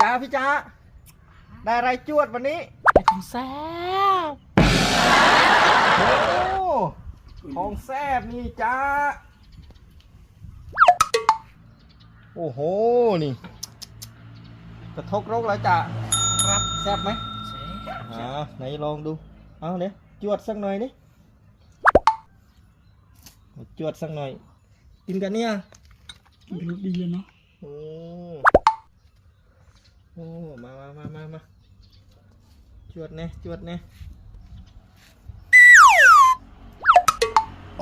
จ้าพี่จ้าได้อะไรจวดวันนี้ไปของแซ่บโอ้ของแซบนี่จ้าโอ้โหนี่กระทกรกแล้วจ้าครับแซบไหมแซ่บอ่าไหนลองดูเอาเนี่ยจวดสักหน่อยดิจวดสักหน่อยกินกันเนี่ยกินรสดีเลยเนาะ โอ้โอ้มามามามามาจวดแน่จวดแน่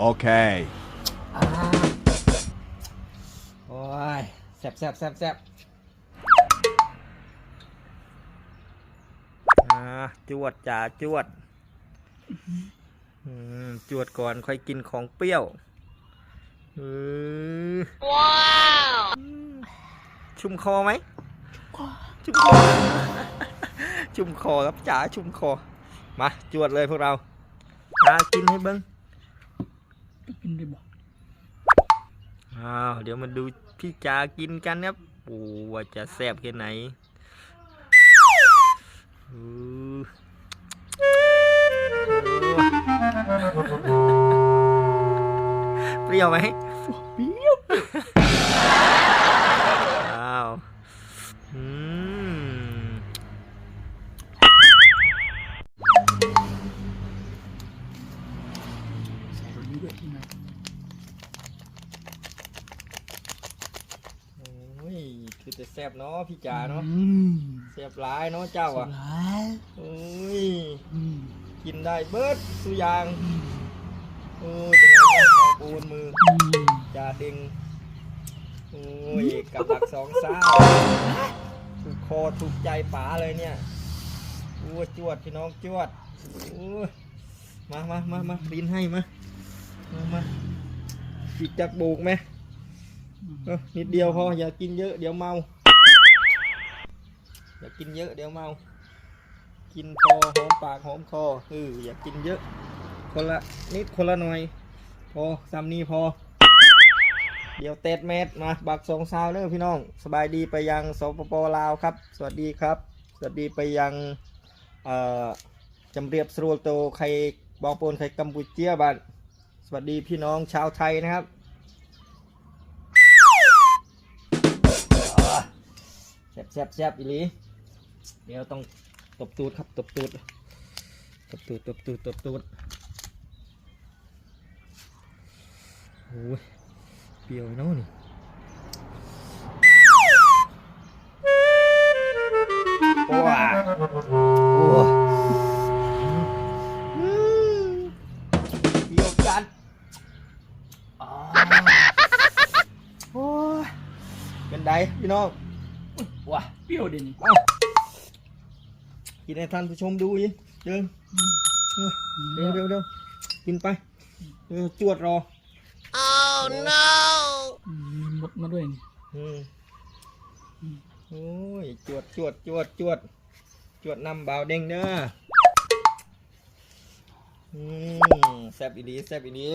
Okay. อ่าโอ้ยแซ่บแซ่บแซ่บแซ่บอ่าจวดจ่าจวดอืมจวดก่อนค่อยกินของเปรี้ยวอือว้าว ชุ่มคอไหม ชุ่มคอ ชุ่มคอครับจ๋าชุ่มคอ มาจวดเลยพวกเราหากินให้เบิ้งกินได้บ่อ้าวเดี๋ยวมาดูพี่จากินกันครับโอ้ว่าจะแซ่บแค่ไหนอือเปรี้ยวไหมเปรี้ยว อ้าว อืม คือจะแซ่บเนาะพี่จาเนาะอืมแซ่บหลายเนาะเจ้าสอะลายโอ้ยอืมกินได้เบิดสุอยางโอ้ยจะงานนะมองปูนมืออืมจาดิงโอ้ยกับดักสองซ่าถูกคอถูกใจป๋าเลยเนี่ยโอ้ยจวดพี่น้องจวดโอ้ยมามามามาบินให้มามามาจิกจักบูกไหม เออนิดเดียวพออย่ากินเยอะเดี๋ยวเมา อย่ากินเยอะเดี๋ยวเมา กินพอหอมปากหอมคอเอออย่ากินเยอะ คนละนิดคนละหน่อย พอซ้ำนี้พอ เดี๋ยวเตดเมตรมา บักสองซาวเนอพี่น้อง สบายดีไปยังสปปลาวครับ สวัสดีครับ สวัสดีไปยังเอ่อจำเรียบสรูลโตใครบองโปนใครกัมพูเจียบ้านสวัสดีพี่น้องชาวไทยนะครับ บแซบแซบอีหลีเดี๋ยวต้องตบตูดครับตบตูดตบตูดตบตูดตบตูดโอ้ยเปรี้ยวเนาะนี่โอ้โหเปรี้ยวจัดโอ้ยเป็นไดพี่น้อง ว้าเปรี้ยวเด่นเอ้ากินให้ท่านผู้ชมดูยิเดินเร็วเร็วเร็วกินไปเออจวดรออืมหมดมาด้วยนี่อืมโอ้ยจวดจวดจวดจวดจวดนำบ่าวเด้งเด้ออืมแซบอีดีแซบอีดี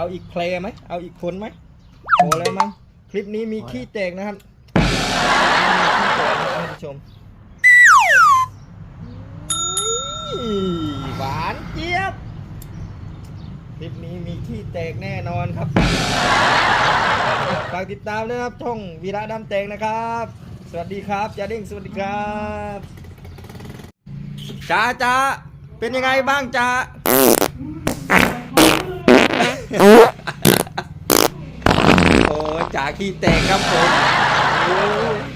เอาอีกเพลงไหมเอาอีกคนไหมพอแล้วมั้งคลิปนี้มีขี้แตกนะครับมีขี้แตกนะท่านผู้ชมหวานเจี๊ยบคลิปนี้มีขี้แตกแน่นอนครับฝากติดตามด้วยนะครับช่องวีระดำแตงนะครับ สวัสดีครับจาเด้งสวัสดีครับจ้าจ้าเป็นยังไงบ้างจ้า โอ้ยจ่า ขี้แตกครับผม